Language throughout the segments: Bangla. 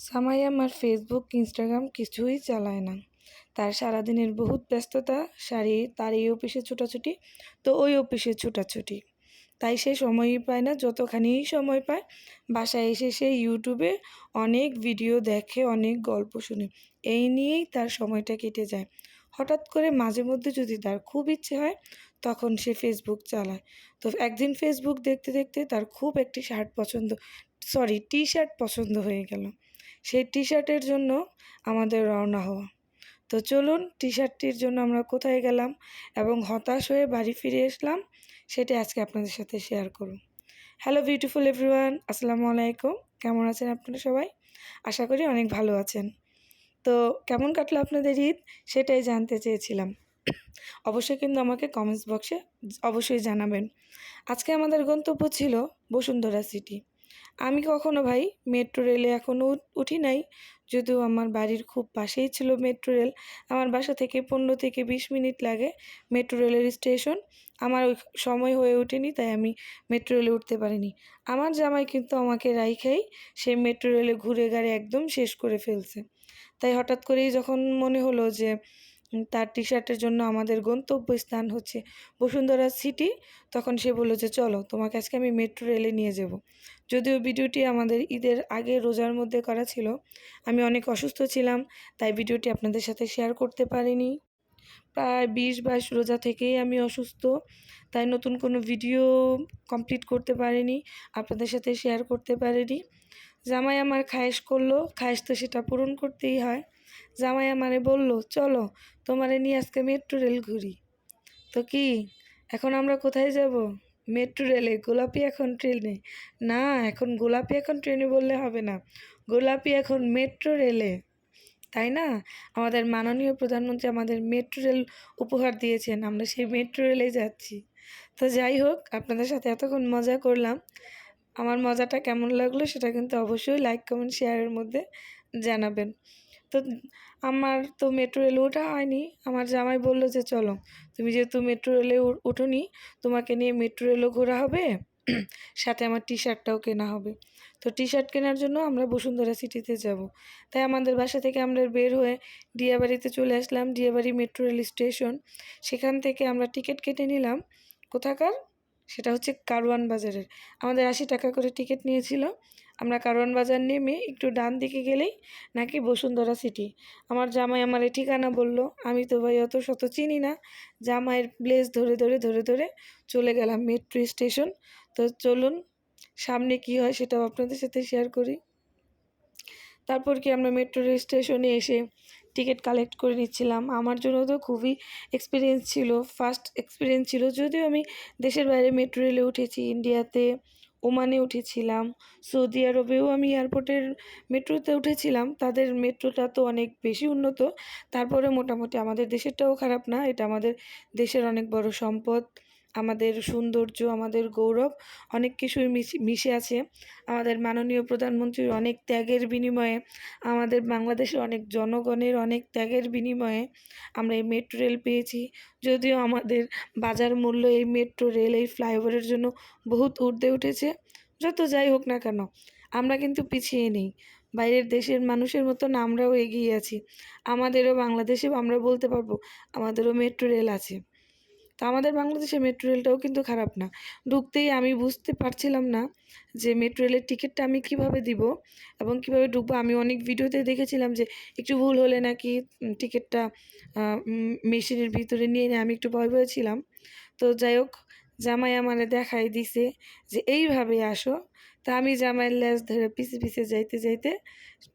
সামাই আমার ফেসবুক, ইনস্টাগ্রাম কিছুই চালায় না। তার সারাদিনের বহুত ব্যস্ততা সারি তার এই অফিসে ছুটাছুটি, তো ওই অফিসে ছুটাছুটি। তাই সে সময়ই পায় না, যতখানি সময় পায়। বাসায় এসে সে ইউটিউবে অনেক ভিডিও দেখে, অনেক গল্প শুনে। এই নিয়েই তার সময়টা কেটে যায়। হঠাৎ করে মাঝে মধ্যে যদি তার খুব ইচ্ছে হয়, তখন সে ফেসবুক চালায়। তো একদিন ফেসবুক দেখতে দেখতে তার খুব একটি শার্ট পছন্দ, সরি টি শার্ট পছন্দ হয়ে গেল। সেই টি শার্টের জন্য আমাদের রওনা হওয়া। তো চলুন টি শার্টটির জন্য আমরা কোথায় গেলাম এবং হতাশ হয়ে বাড়ি ফিরে আসলাম সেটা আজকে আপনাদের সাথে শেয়ার করুন হ্যালো বিউটিফুল এভরিওয়ান আসসালামু আলাইকুম। কেমন আছেন আপনারা সবাই? আশা করি অনেক ভালো আছেন। তো কেমন কাটলো আপনাদের ঈদ? সেটাই জানতে চেয়েছিলাম। অবশ্যই কিন্তু আমাকে কমেন্টস বক্সে অবশ্যই জানাবেন। আজকে আমাদের গন্তব্য ছিল বসুন্ধরা সিটি আমি কখনো ভাই মেট্রো রেলে এখনও উঠি নাই। যদিও আমার বাড়ির খুব পাশেই ছিল মেট্রো রেল। আমার বাসা থেকে পনেরো থেকে বিশ মিনিট লাগে মেট্রো রেলের স্টেশন। আমার ওই সময় হয়ে ওঠেনি, তাই আমি মেট্রো রেলে উঠতে পারিনি। আমার জামাই কিন্তু আমাকে রাইখাই সে মেট্রো রেলে ঘুরে গাড়ি একদম শেষ করে ফেলছে। তাই হঠাৎ করেই যখন মনে হলো যে তার টি শার্টের জন্য আমাদের গন্তব্যস্থান হচ্ছে বসুন্ধরা সিটি তখন সে বলল যে, চলো, তোমাকে আজকে আমি মেট্রো রেলে নিয়ে যাব। যদিও ভিডিওটি আমাদের ঈদের আগে রোজার মধ্যে করা ছিল, আমি অনেক অসুস্থ ছিলাম, তাই ভিডিওটি আপনাদের সাথে শেয়ার করতে পারিনি। প্রায় বিশ বাইশ রোজা থেকেই আমি অসুস্থ, তাই নতুন কোনো ভিডিও কমপ্লিট করতে পারিনি, আপনাদের সাথে শেয়ার করতে পারিনি। জামাই আমার খায়েশ করল, খায়েশ তো সেটা পূরণ করতেই হয়। জামাই আমারে বলল, চলো, তোমারে নিয়ে আজকে মেট্রো রেল ঘুরি। তো কি, এখন আমরা কোথায় যাব? মেট্রো রেলে, গোলাপি এখন ট্রেনে। না, এখন গোলাপি এখন ট্রেনে বললে হবে না। গোলাপি এখন মেট্রো রেলে। তাই না? আমাদের মাননীয় প্রধানমন্ত্রী আমাদের মেট্রো রেল উপহার দিয়েছেন, আমরা সেই মেট্রো রেলে যাচ্ছি। তো যাই হোক, আপনাদের সাথে এতক্ষণ মজা করলাম। আমার মজাটা কেমন লাগল সেটা কিন্তু অবশ্যই লাইক কমেন্ট শেয়ারের মধ্যে জানাবেন। তো আমার তো মেট্রো রেলে ওঠা হয়নি। আমার জামাই বলল যে, চলো, তুমি যেহেতু মেট্রো রেলে ওঠোনি, তোমাকে নিয়ে মেট্রো রেলও ঘোরা হবে। সাথে আমার টি শার্টটাও কেনা হবে। তো টি শার্ট কেনার জন্য আমরা বসুন্ধরা সিটিতে যাব। তাই আমাদের বাসা থেকে আমরা বের হয়ে ডিয়াবাড়িতে চলে আসলাম, ডিয়াবাড়ি মেট্রো রেল স্টেশন সেখান থেকে আমরা টিকিট কেটে নিলাম। কোথাকার? সেটা হচ্ছে কারওয়ান বাজারের। আমাদের আশি টাকা করে টিকিট নিয়েছিল। আমরা কারওয়ান বাজার নেমে একটু ডান দিকে গেলেই নাকি বসুন্ধরা সিটি। আমার জামাই আমার ঠিকানা বলল, আমি তো ভাই অত শত চিনি না। জামাইয়ের প্লেস ধরে ধরে ধরে ধরে চলে গেলাম মেট্রো স্টেশন। তো চলুন, সামনে কি হয় সেটাও আপনাদের সাথে শেয়ার করি। তারপর কি আমরা মেট্রো স্টেশনে এসে টিকিট কালেক্ট করে নিচ্ছিলাম। আমার জন্য তো খুবই এক্সপিরিয়েন্স ছিল ফার্স্ট এক্সপিরিয়েন্স ছিল। যদিও আমি দেশের বাইরে মেট্রো রেলে উঠেছি, ইন্ডিয়াতে ওমানে উঠেছিলাম। সৌদি আরবেও আমি এয়ারপোর্টের মেট্রোতে উঠেছিলাম। তাদের মেট্রোটা তো অনেক বেশি উন্নত। তারপরে মোটামুটি আমাদের দেশেরটাও খারাপ না, এটা আমাদের দেশের অনেক বড় সম্পদ। আমাদের সৌন্দর্য, আমাদের গৌরব অনেক কিছুই মিশে আছে। আমাদের মাননীয় প্রধানমন্ত্রীর অনেক ত্যাগের বিনিময়ে, আমাদের বাংলাদেশের অনেক জনগণের অনেক ত্যাগের বিনিময়ে আমরা এই মেট্রো রেল পেয়েছি। যদিও আমাদের বাজার মূল্য এই মেট্রো রেল এই ফ্লাইওভারের জন্য বহুত উর্ধে উঠেছে, যত যাই হোক না কেন, আমরা কিন্তু পিছিয়ে নেই। বাইরের দেশের মানুষের মতন আমরাও এগিয়ে আছি। আমাদেরও বাংলাদেশে আমরা বলতে পারব, আমাদেরও মেট্রো রেল আছে। তো আমাদের বাংলাদেশে মেট্রো রেলটাও কিন্তু খারাপ না। ঢুকতেই আমি বুঝতে পারছিলাম না যে মেট্রো রেলের টিকিটটা আমি কীভাবে দিব এবং কীভাবে ঢুকবো। আমি অনেক ভিডিওতে দেখেছিলাম যে একটু ভুল হলে নাকি টিকিটটা মেশিনের ভিতরে নিয়ে নিয়ে আমি একটু ভয় ভয় ছিলাম তো যাই হোক, জামাই আমারে দেখাই দিছে যে এইভাবে আসো। তা আমি জামাইয়ের ল্যাস ধরে পিছে পিছে যাইতে যাইতে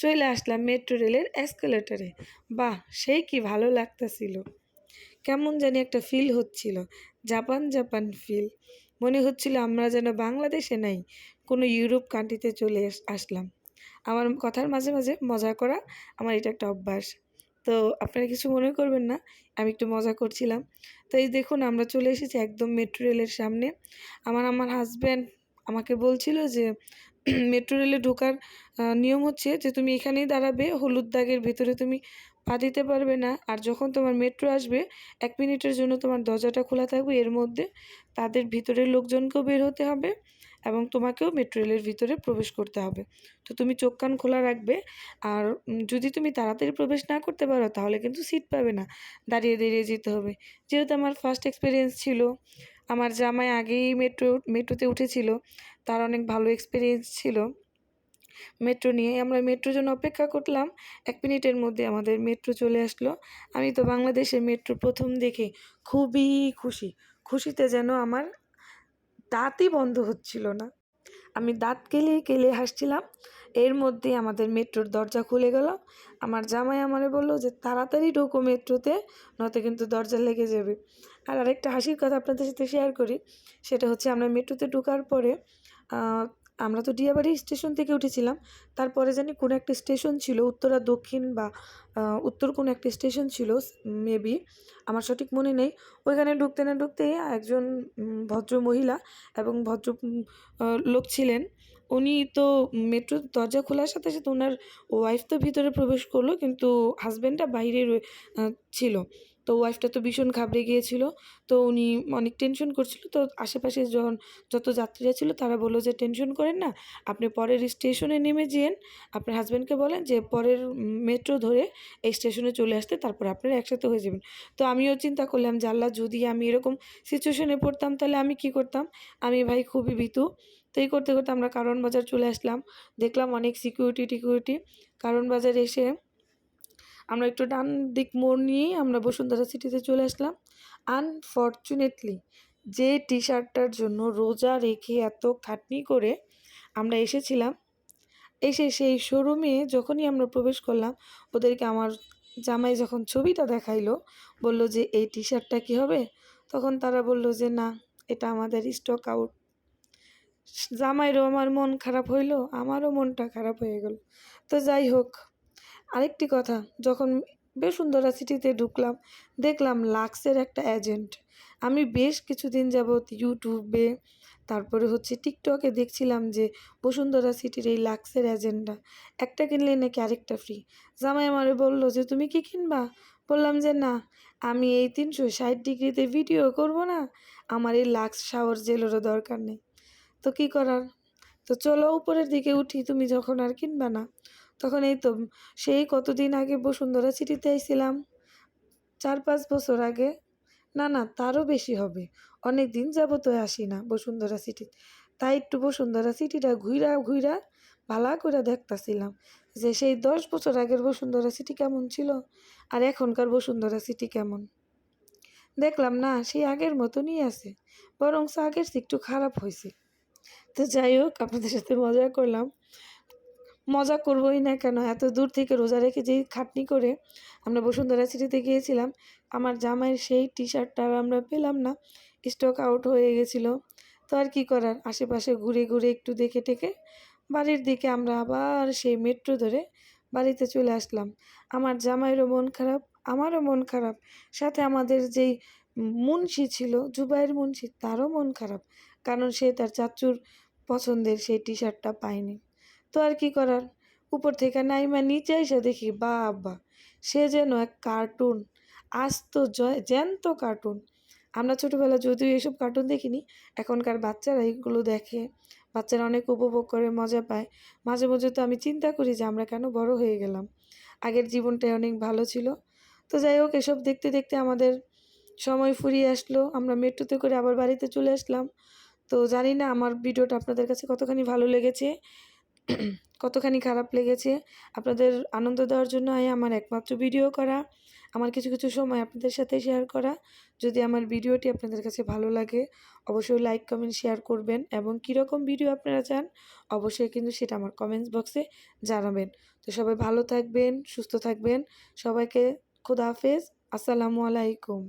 চলে আসলাম মেট্রো রেলের এসকেলেটারে বাহ, সেই কি ভালো লাগতেছিল। কেমন জানি একটা ফিল হচ্ছিল। জাপান জাপান ফিল মনে হচ্ছিল আমরা যেন বাংলাদেশে নাই, কোনো ইউরোপ কান্ট্রিতে চলে আসলাম। আমার কথার মাঝে মাঝে মজা করা আমার এটা একটা অভ্যাস। তো আপনারা কিছু মনে করবেন না, আমি একটু মজা করছিলাম। তো এই দেখুন, আমরা চলে এসেছি একদম মেট্রো রেলের সামনে। আমার আমার হাজব্যান্ড আমাকে বলছিল যে মেট্রো রেলে ঢোকার নিয়ম হচ্ছে যে, তুমি এখানেই দাঁড়াবে, হলুদ দাগের ভিতরে তুমি পা দিতে পারবে না। আর যখন তোমার মেট্রো আসবে, এক মিনিটের জন্য তোমার দরজাটা খোলা থাকবে। এর মধ্যে তাদের ভিতরের লোকজনকেও বের হতে হবে এবং তোমাকেও মেট্রো রেলের ভিতরে প্রবেশ করতে হবে। তো তুমি চোখ কান খোলা রাখবে। আর যদি তুমি তাড়াতাড়ি প্রবেশ না করতে পারো, তাহলে কিন্তু সিট পাবে না। দাঁড়িয়ে দাঁড়িয়ে যেতে হবে। যেহেতু আমার ফার্স্ট এক্সপিরিয়েন্স ছিল, আমার জামাই আগেই মেট্রো মেট্রোতে উঠেছিল, তার অনেক ভালো এক্সপিরিয়েন্স ছিল। মেট্রো নিয়ে। আমরা মেট্রোর জন্য অপেক্ষা করলাম। এক মিনিটের মধ্যে আমাদের মেট্রো চলে আসলো। আমি তো বাংলাদেশে মেট্রো প্রথম দেখে খুবই খুশি। খুশিতে যেন আমার দাঁতই বন্ধ হচ্ছিল না। আমি দাঁত কেলে কেলে হাসছিলাম। এর মধ্যে আমাদের মেট্রোর দরজা খুলে গেল। আমার জামাই আমারে বলল যে, তাড়াতাড়ি ঢোকো মেট্রোতে, নয়তো কিন্তু দরজা লেগে যাবে। আর আরেকটা হাসির কথা আপনাদের সাথে শেয়ার করি। সেটা হচ্ছে আমরা মেট্রোতে ঢোকার পরে আমরা তো ডিয়াবাড়ি স্টেশন থেকে উঠেছিলাম। তারপরে জানি কোনো একটা স্টেশন ছিল, উত্তরা দক্ষিণ বা উত্তর কোনো একটা স্টেশন ছিল, মেবি, আমার সঠিক মনে নেই। ওইখানে ঢুকতে না ঢুকতেই একজন ভদ্র মহিলা এবং ভদ্র লোক ছিলেন। উনি তো মেট্রোর দরজা খোলার সাথে সাথে ওনার ওয়াইফ তো ভিতরে প্রবেশ করল, কিন্তু হাজব্যান্ডটা বাইরে ছিল। তো ওয়াইফটা তো ভীষণ ঘাবড়ে গিয়েছিল, তো উনি অনেক টেনশন করছিল। তো আশেপাশে যখন যত যাত্রীরা ছিল, তারা বলল যে টেনশন করেন না, আপনি পরের স্টেশনে নেমে যেন আপনার হাজব্যান্ডকে বলেন যে, পরের মেট্রো ধরে এই স্টেশনে চলে আসতে, তারপর আপনারা একসাথে হয়ে যাবেন। তো আমিও চিন্তা করলাম যে, আল্লাহ, যদি আমি এরকম সিচুয়েশনে পড়তাম, তাহলে আমি কি করতাম? আমি ভাই খুবই ভীতু। তো এই করতে করতে আমরা কারণ বাজার চলে আসলাম। দেখলাম অনেক সিকিউরিটি টিকিউরিটি কারণ বাজার এসে আমরা একটু ডান দিক মোড় নিয়েই আমরা বসুন্ধরা সিটিতে চলে আসলাম। আনফর্চুনেটলি যে টি শার্টটার জন্য রোজা রেখে এত খাটনি করে আমরা এসেছিলাম, এসে সেই শোরুমে যখনই আমরা প্রবেশ করলাম, ওদেরকে আমার জামাই যখন ছবিটা দেখাইলো, বলল যে, এই টি শার্টটা কী হবে? তখন তারা বলল যে, না, এটা আমাদের স্টক আউট জামাইরও আমার মন খারাপ হইল, আমারও মনটা খারাপ হয়ে গেল। তো যাই হোক আরেকটি কথা, যখন বসুন্ধরা সিটিতে ঢুকলাম, দেখলাম লাক্সের একটা এজেন্ট আমি বেশ কিছুদিন যাবৎ ইউটিউবে তারপরে হচ্ছে টিকটকে দেখছিলাম যে বসুন্ধরা সিটির এই লাক্সের এজেন্টটা একটা কিনলে নাকি আরেকটা ফ্রি জামাই আমারে বলল যে, তুমি কি কিনবা? বললাম যে, না, আমি এই তিনশো ষাট ডিগ্রিতে ভিডিও করব না, আমার এই লাক্স শাওয়ার জেলেরও দরকার নেই। তো কী করার? তো চলো উপরের দিকে উঠি, তুমি যখন আর কিনবা না। তখন এই তো, সেই কতদিন আগে বসুন্ধরা সিটিতে আইছিলাম? চার পাঁচ বছর আগে। না না, তারও বেশি হবে। অনেক দিন যাবত আসি না বসুন্ধরা সিটি তাই একটু বসুন্ধরা সিটিটা ঘুইরা ঘুইরা ভালা করে দেখতাছিলাম যে সেই দশ বছর আগের বসুন্ধরা সিটি কেমন ছিল আর এখনকার বসুন্ধরা সিটি কেমন। দেখলাম না, সেই আগের মতনই আছে, বরং আগের একটু খারাপ হয়েছে তো যাই হোক, আপনাদের সাথে মজা করলাম। মজা করবোই না কেন? এত দূর থেকে রোজা রেখে যেই খাটনি করে আমরা বসুন্ধরা সিটিতে গিয়েছিলাম, আমার জামাইয়ের সেই টি শার্টটা আমরা পেলাম না স্টক আউট হয়ে গেছিল। তো আর কী করার? আশেপাশে ঘুরে ঘুরে একটু দেখে টেকে বাড়ির দিকে আমরা আবার সেই মেট্রো ধরে বাড়িতে চলে আসলাম। আমার জামাইয়েরও মন খারাপ, আমারও মন খারাপ, সাথে আমাদের যেই মুন্সি ছিল জুবাইয়ের মুন্সি, তারও মন খারাপ, কারণ সে তার চাচুর পছন্দের সেই টি শার্টটা পায়নি। তো আর কি করার? উপর থেকে নাইমা নিচে এসে দেখি, বাবা, সে যেন এক কার্টুন আস্ত জ- জ্যান্ত কার্টুন আমরা ছোটোবেলা যদিও এসব কার্টুন দেখিনি, এখনকার বাচ্চারা এগুলো দেখে। বাচ্চারা অনেক উপভোগ করে, মজা পায়। মাঝে মাঝে তো আমি চিন্তা করি যে আমরা কেন বড় হয়ে গেলাম। আগের জীবনটাই অনেক ভালো ছিল। তো যাই হোক, এসব দেখতে দেখতে আমাদের সময় ফুরিয়ে আসলো। আমরা মেট্রোতে করে আবার বাড়িতে চলে আসলাম। তো জানি না, আমার ভিডিওটা আপনাদের কাছে কতখানি ভালো লেগেছে। কতখানি খারাপ লেগেছে। আপনাদের আনন্দ দেওয়ার জন্য আই আমার একমাত্র ভিডিও করা। আমার কিছু কিছু সময় আপনাদের সাথে শেয়ার করা। যদি আমার ভিডিওটি আপনাদের কাছে ভালো লাগে, অবশ্যই লাইক কমেন্ট শেয়ার করবেন এবং কীরকম ভিডিও আপনারা চান, অবশ্যই কিন্তু সেটা আমার কমেন্টস বক্সে জানাবেন। তো সবাই ভালো থাকবেন, সুস্থ থাকবেন। সবাইকে খুদা হাফেজ। আসসালামু আলাইকুম।